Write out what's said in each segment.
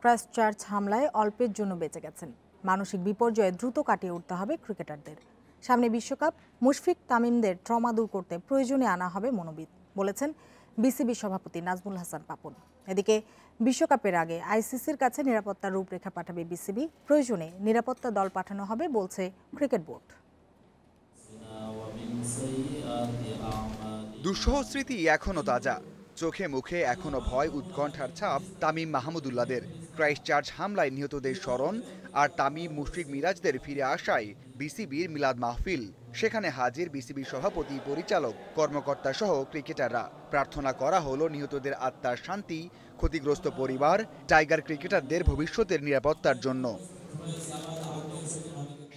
Christ church হামলায় অল্পের জন্য বেঁচে গেছেন। মানসিক বিপর্যয়ে দ্রুত কাটিয়ে উঠতে হবে ক্রিকেটারদের। সামনে বিশ্বকাপ, মুশফিক তামিমদের ট্রমা দূর করতে প্রয়োজনে আনা হবে মনোবিদ, বলেছেন বিসিবি সভাপতি নাজমুল হাসান পাপন। এদিকে, বিশ্বকাপের আগে আইসিসির কাছে নিরাপত্তার রূপরেখা পাঠাবে বিসিবি, প্রয়োজনে নিরাপত্তা দল পাঠানো হবে, বলছে ক্রিকেট বোর্ড। দুঃসহ স্মৃতি এখনও তাজা। চোখে মুখে এখনও ভয়, উৎকণ্ঠার ছাপ তামিম মাহমুদুল্লাদের। ক্রাইস্ট চার্চ হামলায় নিহতদের স্মরণ আর তামিম মুশফিক মিরাজদের ফিরে আসায় বিসিবির মিলাদ মাহফিল। সেখানে হাজির বিসিবি সভাপতি, পরিচালক, কর্মকর্তা সহ ক্রিকেটাররা। প্রার্থনা করা হলো নিহতদের আত্মার শান্তি, ক্ষতিগ্রস্ত পরিবার, টাইগার ক্রিকেটারদের ভবিষ্যতের নিরাপত্তার জন্য।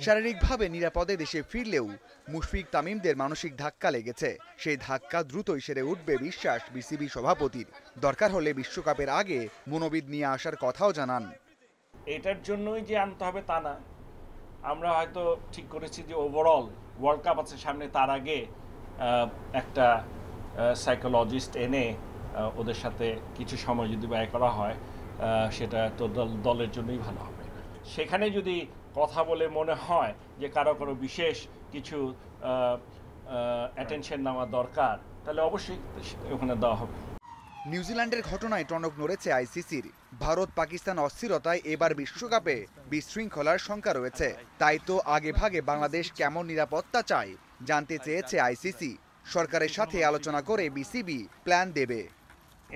শারীরিকভাবে নিরাপদে দেশে ফিরলেও মুশফিক তামিমদের মানসিক ধাক্কা লেগেছে। সেই ধাক্কা দ্রুতই সেরে উঠবে বিশ্বাস বিসিবি সভাপতির। দরকার হলে বিশ্বকাপের আগে মনোবিদ নিয়ে আসার কথাও জানান। এটার জন্যই যে আনতে হবে তা না। আমরা হয়তো ঠিক করেছি যে ওভারঅল ওয়ার্ল্ড কাপ আছে সামনে, তার আগে একটা সাইকোলজিস্ট এনে ওদের সাথে কিছু সময় যদি ব্যয় করা হয় সেটা তো দল, দলের জন্যই ভালো হবে। সেখানে যদি কথা বলে মনে হয় যে কারও কারও বিশেষ কিছু অ্যাটেনশন নেওয়া দরকার তাহলে অবশ্যই ওখানে দেওয়া হবে। নিউজিল্যান্ডের ঘটনায় টনক নড়েছে আইসিসির। ভারত পাকিস্তান অস্থিরতায় এবার বিশ্বকাপে বিশৃঙ্খলার শঙ্কা রয়েছে। তাই তো আগে ভাগে বাংলাদেশ কেমন নিরাপত্তা চায় জানতে চেয়েছে আইসিসি। সরকারের সাথে আলোচনা করে বিসিবি প্ল্যান দেবে।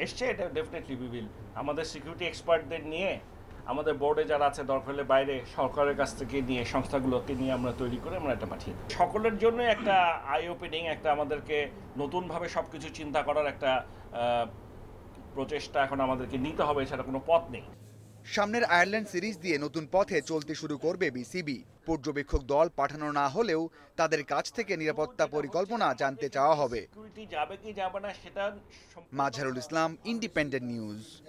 এসছে এটা ডেফিনেটলি উইল আমাদের সিকিউরিটি এক্সপার্টদের নিয়ে আমাদের বোর্ডে যারা আছে দরকার হলে বাইরে সরকারের কাছ থেকে নিয়ে সংস্থাগুলোকে নিয়ে আমরা তৈরি করে আমরা এটা পাঠিয়ে দিই। সকলের জন্য একটা আই ওপেনিং একটা আমাদেরকে নতুনভাবে সব কিছু চিন্তা করার একটা প্রচেষ্টা এখন আমাদেরকে নিতে হবে এছাড়া কোনো পথ নেই। সামনের আয়ারল্যান্ড সিরিজ দিয়ে নতুন পথে চলতে শুরু করবে বিসিবি। পর্যবেক্ষক দল পাঠানো না হলেও তাদের কাছ থেকে নিরাপত্তা পরিকল্পনা জানতে চাওয়া হবে। সিকিউরিটি যাবে কি যাবে না সেটা সম্পূর্ণ- মাঝারুল ইসলাম ইন্ডিপেন্ডেন্ট নিউজ